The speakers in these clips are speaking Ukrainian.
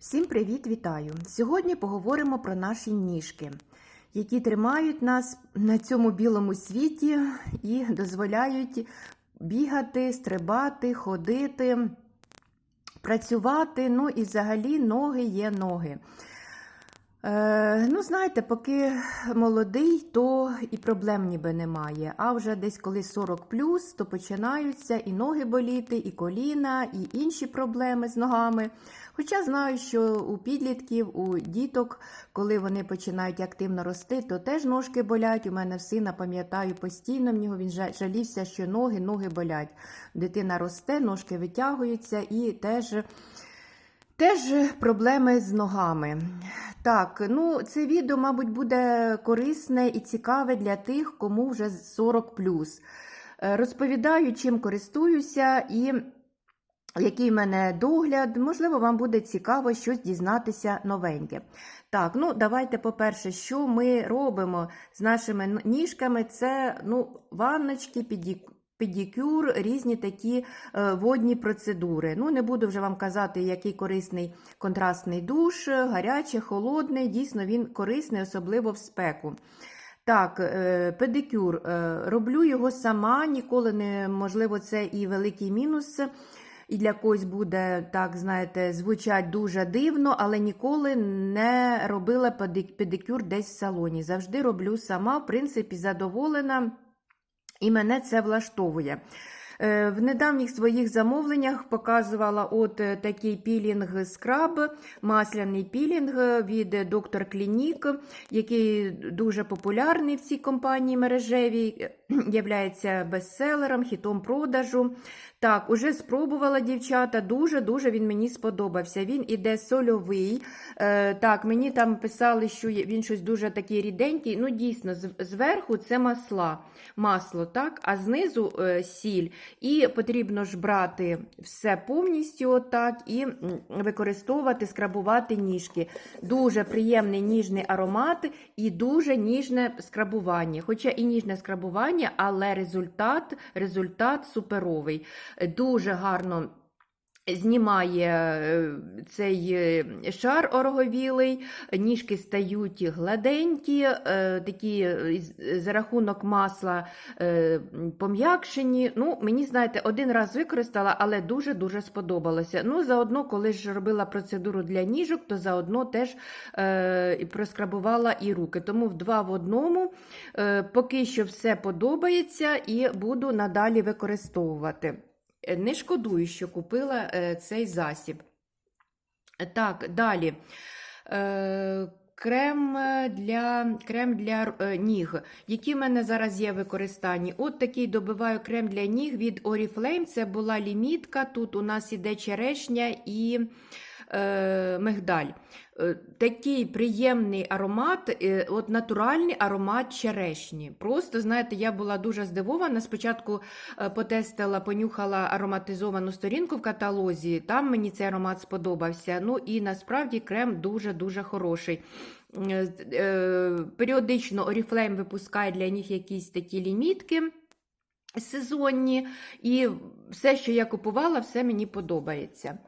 Всім привіт, вітаю! Сьогодні поговоримо про наші ніжки, які тримають нас на цьому білому світі і дозволяють бігати, стрибати, ходити, працювати. Ну і взагалі ноги є ноги. Е, ну, знаєте, поки молодий, то і проблем ніби немає. А вже десь коли 40 то починаються і ноги боліти, і коліна, і інші проблеми з ногами. Хоча знаю, що у підлітків, у діток, коли вони починають активно рости, то теж ножки болять. У мене в сина, пам'ятаю, постійно в нього він жалівся, що ноги, ноги болять. Дитина росте, ножки витягуються і теж. Теж проблеми з ногами. Так, ну це відео, мабуть, буде корисне і цікаве для тих, кому вже 40 Е, Розповідаю, чим користуюся і який в мене догляд. Можливо, вам буде цікаво щось дізнатися новеньке. Так, ну давайте, по-перше, що ми робимо з нашими ніжками? Це ну, ванночки, підік- педикюр, різні такі е, водні процедури. Ну, не буду вже вам казати, який корисний контрастний душ, гарячий, холодний. Дійсно, він корисний, особливо в спеку. Так, е, педикюр. е, Роблю його сама, ніколи не можливо, це і великий мінус. І для когось буде, так, знаєте, звучать дуже дивно, але ніколи не робила педикюр десь в салоні. Завжди роблю сама, в принципі, задоволена. І мене це влаштовує. Е, В недавніх своїх замовленнях показувала от е, такий пілінг скраб, масляний пілінг від Доктор Клінік, який дуже популярний в цій компанії мережевій, являється бестселером, хітом продажу. Так, уже спробувала дівчата, дуже-дуже він мені сподобався. Він іде сольовий. Е, так, мені там писали, що він щось дуже такий ріденький. Ну, дійсно, зверху це масла, масло, так, а знизу сіль. І потрібно ж брати все повністю отак і використовувати, скрабувати ніжки. Дуже приємний ніжний аромат і дуже ніжне скрабування. Хоча і ніжне скрабування, але результат, результат суперовий. Дуже гарно. Знімає е, цей е, шар ороговілий, ніжки стають гладенькі, е, такі за рахунок масла пом'якшені. Ну, мені, знаєте, один раз використала, але дуже-дуже сподобалося. Ну, заодно, коли ж робила процедуру для ніжок, то заодно теж проскрабувала і руки. Тому в два в одному поки що все подобається і буду надалі використовувати. Е, Не шкодую, що купила е, цей засіб. Е, Так, далі. Е, Крем для, крем для е, ніг. Які в мене зараз є в використанні? От такий добиваю крем для ніг від Oriflame. Це була лімітка. Тут у нас іде черешня і е, мигдаль. Е, Такий приємний аромат, е, от натуральний аромат черешні. Просто, знаєте, я була дуже здивована. Спочатку е, потестила, понюхала ароматизовану сторінку в каталозі. Там мені цей аромат сподобався. Ну і насправді крем дуже-дуже хороший. Періодично Oriflame випускає для них якісь такі лімітки сезонні, і все, що я купувала, все мені подобається.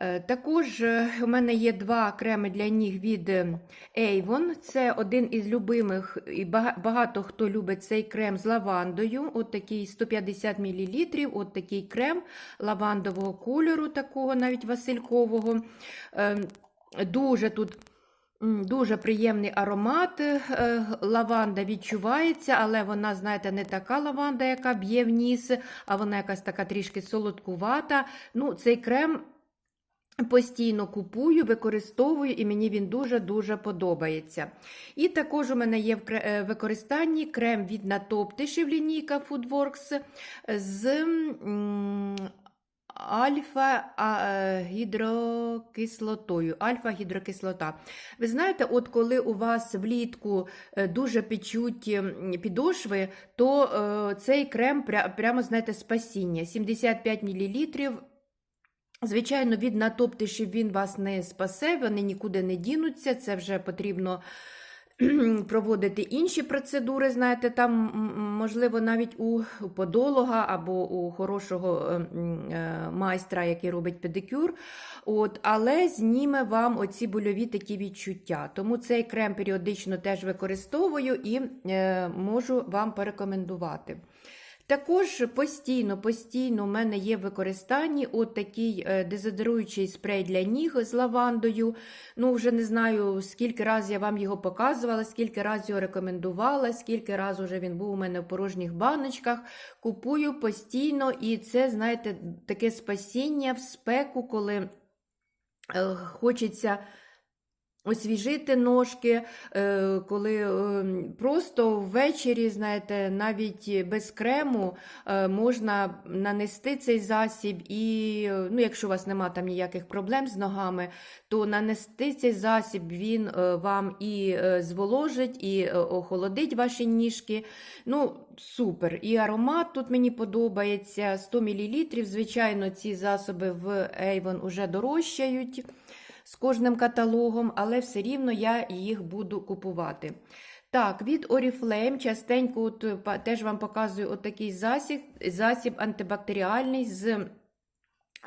Е, Також е, у мене є два креми для ніг від е, Avon. Це один із любимих, і багато хто любить цей крем з лавандою. От такий 150 мл, от такий крем лавандового кольору, такого навіть василькового. Дуже тут. Дуже приємний аромат. Лаванда відчувається, але вона, знаєте, не така лаванда, яка б'є в ніс, а вона якась така трішки солодкувата. Ну, цей крем постійно купую, використовую, і мені він дуже-дуже подобається. І також у мене є в е, використанні крем від натоптишів лінійка Foodworks з альфа а, е. Альфа-гідрокислота. Ви знаєте, от коли у вас влітку е, дуже печуть підошви, то цей крем прямо, знаєте, спасіння. 75 мл. Звичайно, від натоптишів він вас не спасе, вони нікуди не дінуться. Це вже потрібно проводити інші процедури, знаєте, там, можливо, навіть у подолога або у хорошого е, е, майстра, який робить педикюр. От, але зніме вам оці больові такі відчуття. Тому цей крем періодично теж використовую і е, можу вам порекомендувати. Також постійно, постійно у мене є в використанні от такий е, дезодоруючий спрей для ніг з лавандою. Ну, вже не знаю, скільки разів я вам його показувала, скільки разів його рекомендувала, скільки разів вже він був у мене в порожніх баночках. Купую постійно, і це, знаєте, таке спасіння в спеку, коли е, хочеться. Освіжити ножки, е, коли е, просто ввечері, знаєте, навіть без крему е, можна нанести цей засіб, і ну, якщо у вас немає там ніяких проблем з ногами, то нанести цей засіб він вам і зволожить, і охолодить ваші ніжки. Ну, супер. І аромат тут мені подобається. 100 мл. Звичайно, ці засоби в Avon уже дорожчають з кожним каталогом, але все рівно я їх буду купувати. Так, від Oriflame частенько от, теж вам показую от такий засіб, засіб антибактеріальний з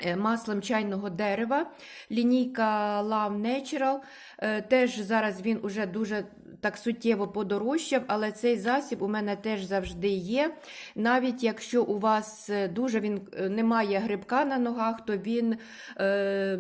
е, маслом чайного дерева. Лінійка Love Natural. Е, Теж зараз він уже дуже так суттєво подорожчав, але цей засіб у мене теж завжди є. Навіть якщо у вас е, дуже він немає грибка на ногах, то він. Е,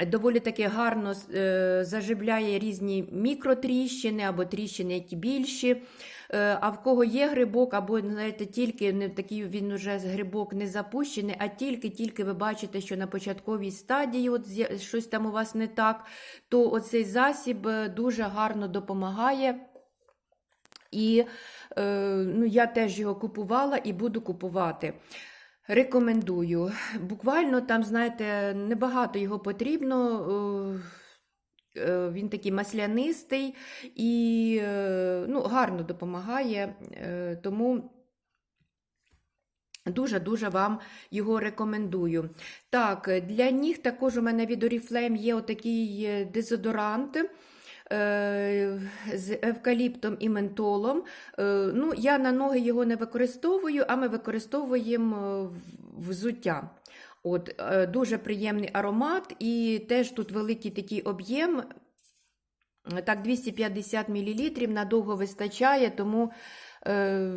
Доволі таки гарно е, заживляє різні мікротріщини або тріщини, які більші. Е, а в кого є грибок, або знаєте, тільки не такий він уже грибок не запущений, а тільки-тільки ви бачите, що на початковій стадії от щось там у вас не так, то оцей засіб е, дуже гарно допомагає. І ну, я теж його купувала і буду купувати. Рекомендую. Буквально там, знаєте, небагато його потрібно. е, е, Він такий маслянистий і е, ну, гарно допомагає. Тому дуже-дуже вам його рекомендую. Так, для ніг також у мене від Oriflame є отакий дезодорант з евкаліптом і ментолом. Е, Ну, я на ноги його не використовую, а ми використовуємо е, взуття. От, е, Дуже приємний аромат, і теж тут великий такий об'єм. Е, Так, 250 мл надовго вистачає, тому е,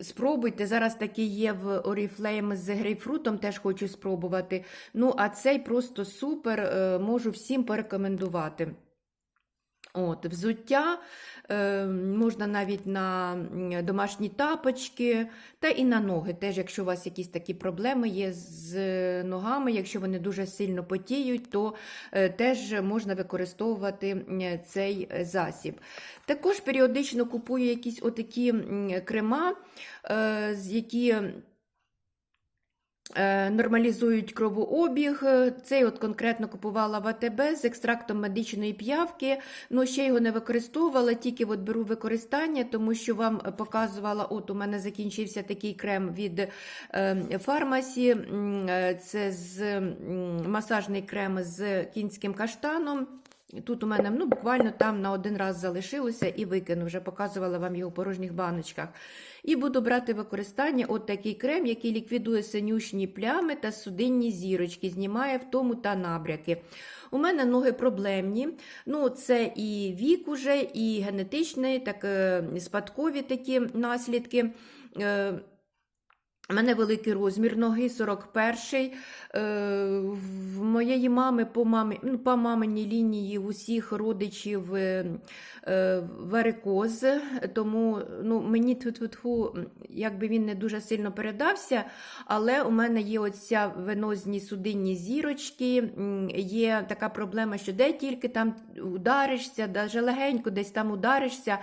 спробуйте. Зараз такий є в Oriflame з грейпфрутом, теж хочу спробувати. Ну, а цей просто супер, е, можу всім порекомендувати. От, Взуття е, можна навіть на домашні тапочки, та і на ноги. Теж, якщо у вас якісь такі проблеми є з ногами, якщо вони дуже сильно потіють, то е, теж можна використовувати цей засіб. Також періодично купую якісь отакі крема, е, які нормалізують кровообіг. Цей от конкретно купувала в АТБ з екстрактом медичної п'явки. Ну, ще його не використовувала, тільки от беру використання, тому що вам показувала, от у мене закінчився такий крем від е, фармасі. Е, Це з масажний крем з кінським каштаном. Тут у мене ну, буквально там на один раз залишилося і викину, вже показувала вам його в порожніх баночках. І буду брати використання от такий крем, який ліквідує синюшні плями та судинні зірочки, знімає втому та набряки. У мене ноги проблемні. Ну, Це і вік уже, і генетичні, так, е, спадкові такі наслідки. У мене великий розмір ноги, 41-й. Е, В моєї мами по мамі, ну, по маминій лінії у всіх родичів е, е, варикоз, тому ну, мені тьфу-тьфу-тьфу, якби він не дуже сильно передався, але у мене є оця венозні судинні зірочки, є така проблема, що де тільки там ударишся, даже легенько десь там ударишся,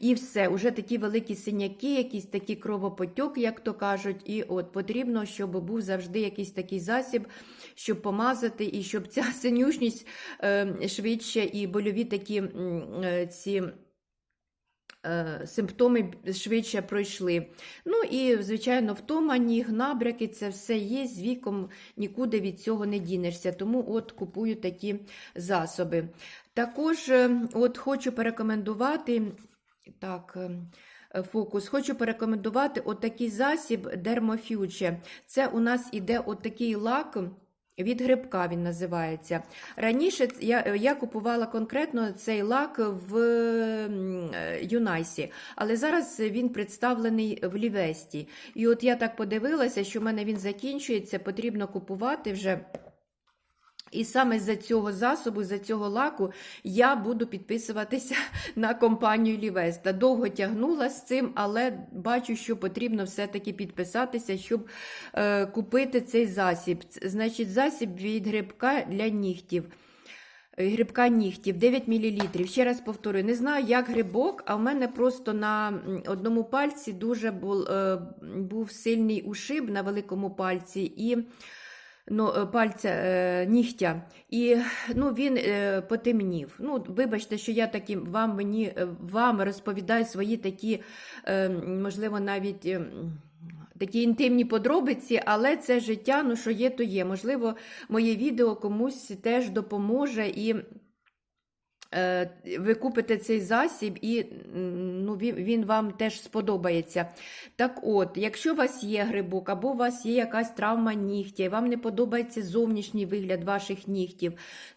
і все, уже такі великі синяки, якісь такі кровопотьок, як то кажуть, і от потрібно, щоб був завжди якийсь такий засіб, щоб помазати, і щоб ця синюшність е, швидше і больові такі е, ці е, симптоми швидше пройшли. Ну і, звичайно, втома, ніг, набряки, це все є. З віком нікуди від цього не дінешся. Тому от купую такі засоби. Також от хочу порекомендувати. Так, фокус. Хочу порекомендувати отакий засіб Dermofuge. Це у нас іде отакий лак. Від грибка він називається. Раніше я, я купувала конкретно цей лак в е, Юнайсі, але зараз він представлений в Лівесті. І от я так подивилася, що в мене він закінчується, потрібно купувати вже. І саме з-за цього засобу, з-за цього лаку, я буду підписуватися на компанію Лівеста. Довго тягнула з цим, але бачу, що потрібно все-таки підписатися, щоб е, купити цей засіб. Значить, засіб від грибка для нігтів. Е, Грибка нігтів 9 мл. Ще раз повторюю, не знаю, як грибок, а в мене просто на одному пальці дуже був, е, був сильний ушиб на великому пальці. і ну, е, пальця е, нігтя, і ну, він е, потемнів. Ну, вибачте, що я таким вам мені е, вам розповідаю свої такі, е, можливо, навіть. е, Такі інтимні подробиці, але це життя, ну що є, то є. Можливо, моє відео комусь теж допоможе і ви купите цей засіб, і ну, він, він вам теж сподобається. Так от, якщо у вас є грибок, або у вас є якась травма нігтя, і вам не подобається зовнішній вигляд ваших нігтів,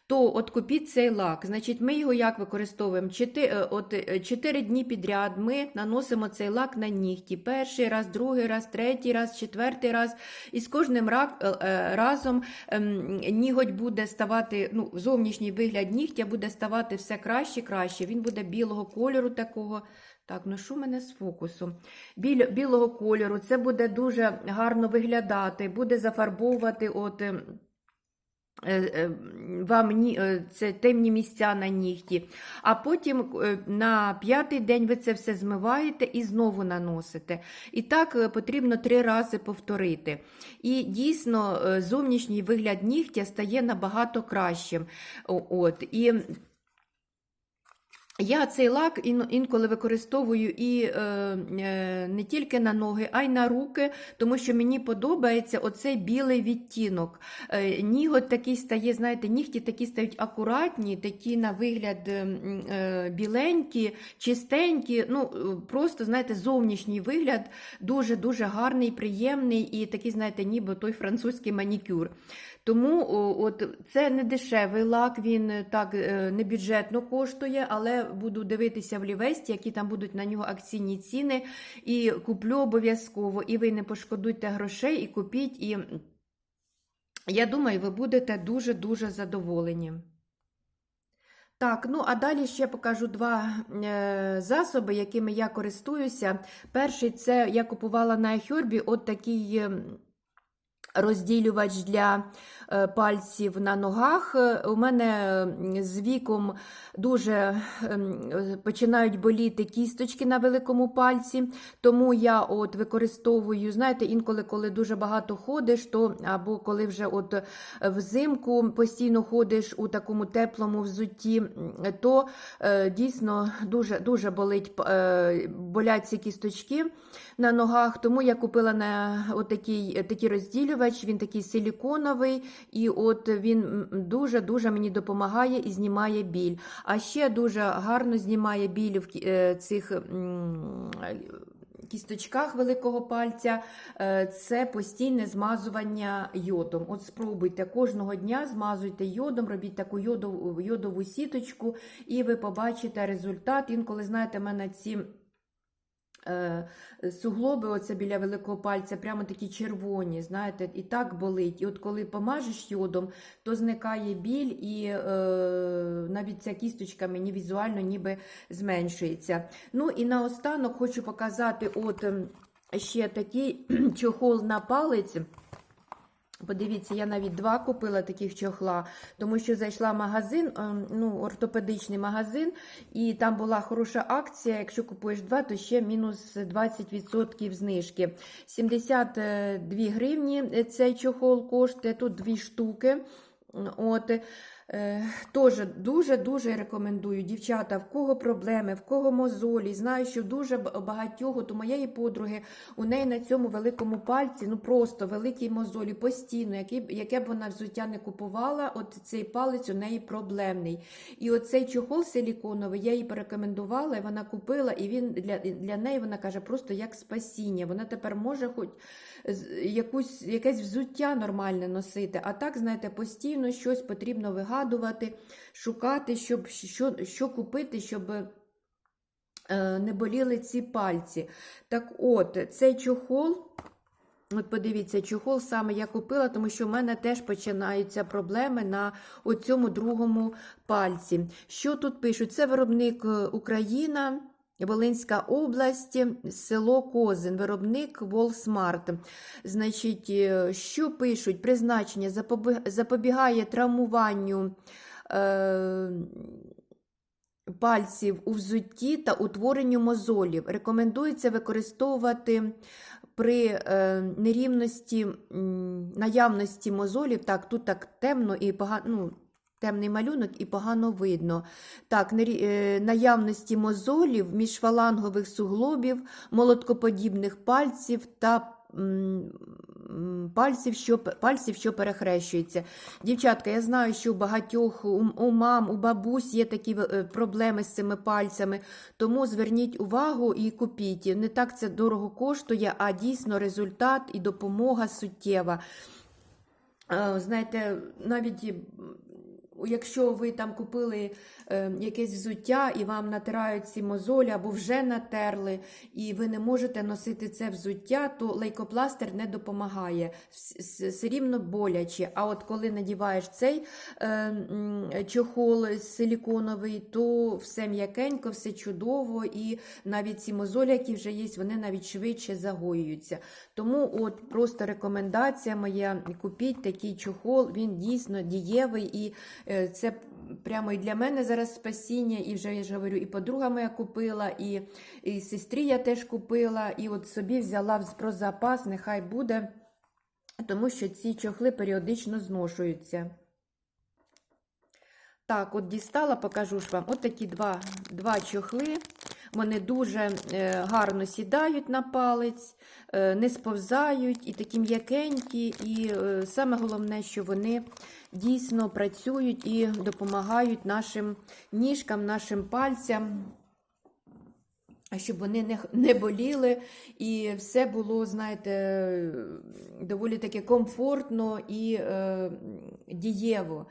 то от купіть цей лак. Значить, ми його як використовуємо? Е, от, е, чотири дні підряд ми наносимо цей лак на нігті. Перший раз, другий раз, третій раз, четвертий раз. І з кожним е, разом ем, ніготь буде ставати, ну, зовнішній вигляд нігтя буде ставати все краще краще. Він буде білого кольору такого. Так, в мене з фокусом? Біль, білого кольору, це буде дуже гарно виглядати, буде зафарбовувати от. Е, е, Вам ні- е, це темні місця на нігті. А потім на п'ятий день ви це все змиваєте і знову наносите. І так потрібно три рази повторити. І дійсно зовнішній вигляд нігтя стає набагато кращим. От. І я цей лак інколи використовую і е, е, не тільки на ноги, а й на руки, тому що мені подобається оцей білий відтінок. Е, ніготь такий стає, знаєте, нігті такі стають акуратні, такі на вигляд е, е, біленькі, чистенькі. Ну, е, просто, знаєте, зовнішній вигляд дуже-дуже гарний, приємний і такий, знаєте, ніби той французький манікюр. Тому от, це не дешевий лак, він е, так е, не бюджетно коштує, але буду дивитися в Лівесті, які там будуть на нього акційні ціни. І куплю обов'язково. І ви не пошкодуйте грошей, і купіть. І я думаю, ви будете дуже-дуже задоволені. Так, ну а далі ще покажу два е, засоби, якими я користуюся. Перший це я купувала на iHerb от такий ем, розділювач для пальців на ногах. Е, У мене з віком дуже ем, е, починають боліти кісточки на великому пальці, тому я от використовую, знаєте, інколи, коли дуже багато ходиш, то або коли вже от е, взимку постійно ходиш у такому теплому взутті, то е, дійсно дуже, дуже болить, е, болять ці кісточки на ногах. Тому я купила на отакий такий розділювач, він такий силіконовий, і от він дуже-дуже мені допомагає і знімає біль. А ще дуже гарно знімає біль в е, цих. Кісточках великого пальця е, це постійне змазування йодом. От спробуйте кожного дня змазуйте йодом, робіть таку йодову, йодову сіточку, і ви побачите результат. Інколи, знаєте, мене ці суглоби, оце біля великого пальця, прямо такі червоні, знаєте, і так болить. І от коли помажеш йодом, то зникає біль, і е, навіть ця кісточка мені візуально ніби зменшується. Ну і наостанок хочу показати от ем, ще такий чохол на палець. Подивіться, я навіть два купила таких чохла, тому що зайшла в магазин, ем, ну, ортопедичний магазин, і там була хороша акція. Якщо купуєш два, то ще мінус 20% знижки. 72 гривні цей чохол коштує, тут дві штуки. От. Е, дуже-дуже рекомендую, дівчата, в кого проблеми, в кого мозолі. Знаю, що дуже багатьох, у моєї подруги, у неї на цьому великому пальці, ну просто великі мозолі, постійно, які, яке б вона взуття не купувала, от цей палець у неї проблемний. І оцей чохол силіконовий, я їй порекомендувала, і вона купила, і він для, для неї вона каже, просто як спасіння. Вона тепер може хоч якусь, якесь взуття нормальне носити. А так, знаєте, постійно щось потрібно вигадувати, шукати, щоб що, що купити, щоб. е, Не боліли ці пальці. Так от, цей чохол, от подивіться, чохол саме я купила, тому що в мене теж починаються проблеми на оцьому другому пальці. Що тут пишуть? Це виробник е, Україна. Волинська область, село Козин, виробник Волсмарт. Значить, е, що пишуть? Призначення запобігає травмуванню е, пальців у взутті та утворенню мозолів. Рекомендується використовувати при е, нерівності наявності мозолів. Так, тут так темно і погано. Ну, Темний малюнок і погано видно. Так, е, наявності мозолів, міжфалангових суглобів, молоткоподібних пальців та пальців, що, пальців, що перехрещуються. Дівчатка, я знаю, що у багатьох у, у мам, у бабусь є такі е, проблеми з цими пальцями, тому зверніть увагу і купіть. Не так це дорого коштує, а дійсно результат і допомога суттєва. Е, Знаєте, навіть якщо ви там купили е, якесь взуття і вам натирають ці мозолі або вже натерли, і ви не можете носити це взуття, то лейкопластир не допомагає. Все рівно боляче. А от коли надіваєш цей е, чохол силіконовий, то все м'якенько, все чудово, і навіть ці мозолі, які вже є, вони навіть швидше загоюються. Тому от просто рекомендація моя: купіть такий чохол, він дійсно дієвий, і це прямо і для мене зараз спасіння. І вже я ж говорю, і подруга моя купила, і, і сестрі я теж купила, і от собі взяла про запас, нехай буде, тому що ці чохли періодично зношуються. Так, от дістала, покажу ж вам. От такі два, два чохли. Вони дуже е, гарно сідають на палець, е, не сповзають і такі м'якенькі. І е, саме головне, що вони дійсно працюють і допомагають нашим ніжкам, нашим пальцям. Щоб вони не, боліли, і все було, знаєте, доволі таки комфортно і е, дієво.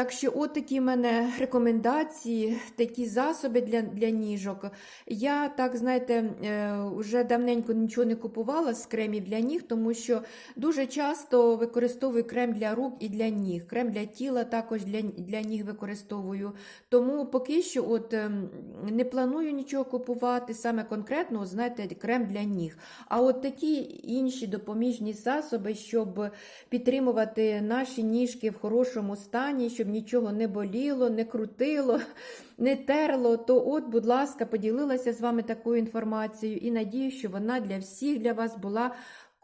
Так що, от такі в мене рекомендації, такі засоби для, для ніжок. Я так, знаєте, е, вже давненько нічого не купувала з кремів для ніг, тому що дуже часто використовую крем для рук і для ніг. Крем для тіла також для, для ніг використовую. Тому поки що от, ем, не планую нічого купувати, саме конкретно, знаєте, крем для ніг. А от такі інші допоміжні засоби, щоб підтримувати наші ніжки в хорошому стані, щоб нічого не боліло, не крутило, не терло, то от, будь ласка, поділилася з вами такою інформацією і надію, що вона для всіх для вас була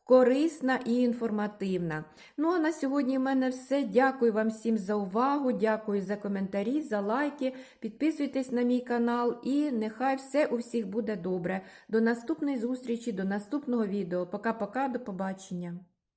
корисна і інформативна. Ну а на сьогодні в мене все. Дякую вам всім за увагу, дякую за коментарі, за лайки. Підписуйтесь на мій канал і нехай все у всіх буде добре. До наступної зустрічі, до наступного відео. Пока-пока, до побачення.